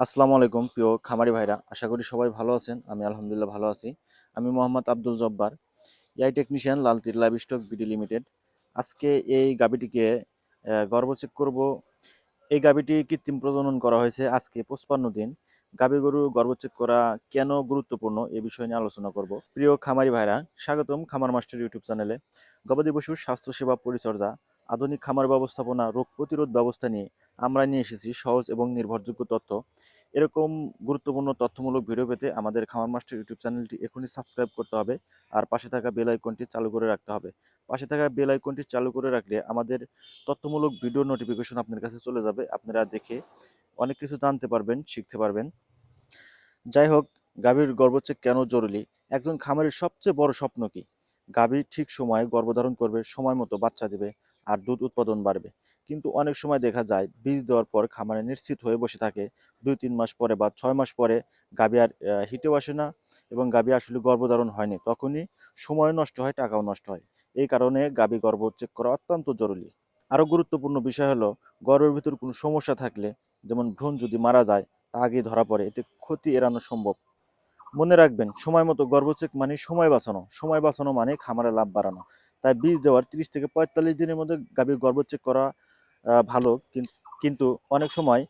আসসালামু আলাইকুম প্রিয় খামারি ভাইরা। আশা করি সবাই ভালো আছেন আমি আলহামদুলিল্লাহ ভালো আছি। আমি মোহাম্মদ আব্দুল জব্বার এআই টেকনিশিয়ান লালতির লাইভ স্টক বিডি লিমিটেড। আজকে এই গাবিটিকে আহ, গর্ভ চেক করব। এই গাবিটি কৃত্রিম প্রজনন করা হয়েছে আজকে পঁচপান্ন দিন। গাবি গরু গর্ভ চেক করা কেন গুরুত্বপূর্ণ এ বিষয় নিয়ে আলোচনা করব। প্রিয় খামারি ভাইরা স্বাগতম খামার মাস্টার ইউটিউব চ্যানেলে। গবাদি পশুর স্বাস্থ্যসেবা পরিচর্যা আধুনিক খামার ব্যবস্থাপনা রোগ প্রতিরোধ ব্যবস্থা নিয়ে আমরা নিয়ে এসেছি সহজ এবং নির্ভরযোগ্য তথ্য। এরকম গুরুত্বপূর্ণ তথ্যমূলক ভিডিও পেতে আমাদের খামার মাস্টার ইউটিউব চ্যানেলটি এখনই সাবস্ক্রাইব করতে হবে আর পাশে থাকা বেল আইকনটি চালু করে রাখতে হবে। পাশে থাকা বেল আইকনটি চালু করে রাখলে আমাদের তথ্যমূলক ভিডিও নোটিফিকেশন আপনার কাছে চলে যাবে। আপনারা দেখে অনেক কিছু জানতে পারবেন, শিখতে পারবেন। যাই হোক, গাভীর গর্ভচ্ছেদ কেন জরুরি? একজন খামারের সবচেয়ে বড় স্বপ্ন কি? গাভী ঠিক সময়ে গর্ভধারণ করবে, সময় মতো বাচ্চা দেবে। আর দুধ উৎপাদন বাড়বে। কিন্তু অনেক সময় দেখা যায়, বীজ দেওয়ার পর খামারে নিশ্চিত হয়ে বসে থাকে। দুই তিন মাস পরে বা ছয় মাস পরে গাভী আর হিটেও আসে না এবং গাভী আসলে গর্ভধারণ হয়নি। তখনই সময় নষ্ট হয়, টাকাও নষ্ট হয়। এই কারণে গাভী গর্ভ চেক করা অত্যন্ত জরুরি। আরও গুরুত্বপূর্ণ বিষয় হলো, গর্ভের ভিতর কোনো সমস্যা থাকলে, যেমন ভ্রূণ যদি মারা যায়, তা আগেই ধরা পড়ে। এতে ক্ষতি এড়ানো সম্ভব। মনে রাখবেন, সময় মতো গর্ভচেক মানে সময় বাঁচানো। সময় বাঁচানো মানে খামারে লাভ বাড়ানো। তাই বীজ দেওয়ার তিরিশ থেকে পঁয়তাল্লিশ দিনের মধ্যে গাভীর গর্ভচেক করা ভালো। কিন্তু অনেক সময়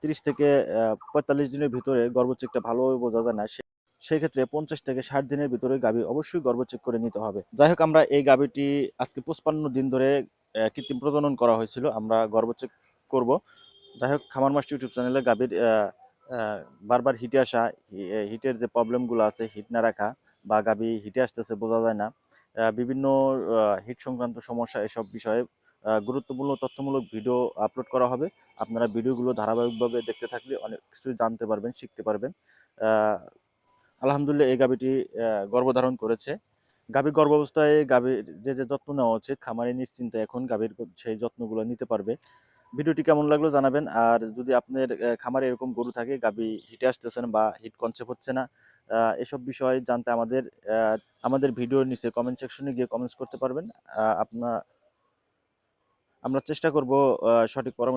তিরিশ থেকে পঁয়তাল্লিশ দিনের ভিতরে গর্ভচেকটা ভালোভাবে বোঝা যায় না। সে- সেই ক্ষেত্রে পঞ্চাশ থেকে ষাট দিনের ভিতরে গাভী অবশ্যই গর্ভচেক করে নিতে হবে। যাই হোক, আমরা এই গাভীটি আজকে পঁচপান্ন দিন ধরে কৃত্রিম প্রজনন করা হয়েছিল। আমরা গর্ভচেক করব। যাই হোক, খামার মাস্টার ইউটিউব চ্যানেলে গাভীর বারবার হিটে আসা হিটের যে প্রবলেমগুলো আছে, হিট না রাখা বা গাভী হিটে আসতেছে, বোঝা যায় না। বিভিন্ন হিট সংক্রান্ত সমস্যা এসব বিষয়ে গুরুত্বপূর্ণ তথ্যমূলক ভিডিও আপলোড করা হবে। আপনারা ভিডিওগুলো ধারাবাহিকভাবে দেখতে থাকলে অনেক কিছু জানতে পারবেন, শিখতে পারবেন। আলহামদুলিল্লাহ এই গাভীটি গর্ভধারণ করেছে। গাভীর গর্ভাবস্থায় গাভীর যে যে যত্ন নেওয়া উচিত, খামারে নিশ্চিন্তে এখন গাভীর সেই যত্নগুলো নিতে পারবে। ভিডিওটি কেমন লাগল জানাবেন। আর যদি আপনার খামারে এরকম গরু থাকে, গাভী হিটে আসতেছেন বা হিট কনসেপ্ট হচ্ছে না এসব বিষয়ে জানতে আমাদের আমাদের ভিডিওর নিচে কমেন্ট সেকশনে গিয়ে কমেন্টস করতে পারবেন। আপনার, আমরা চেষ্টা করব সঠিক পরামর্শ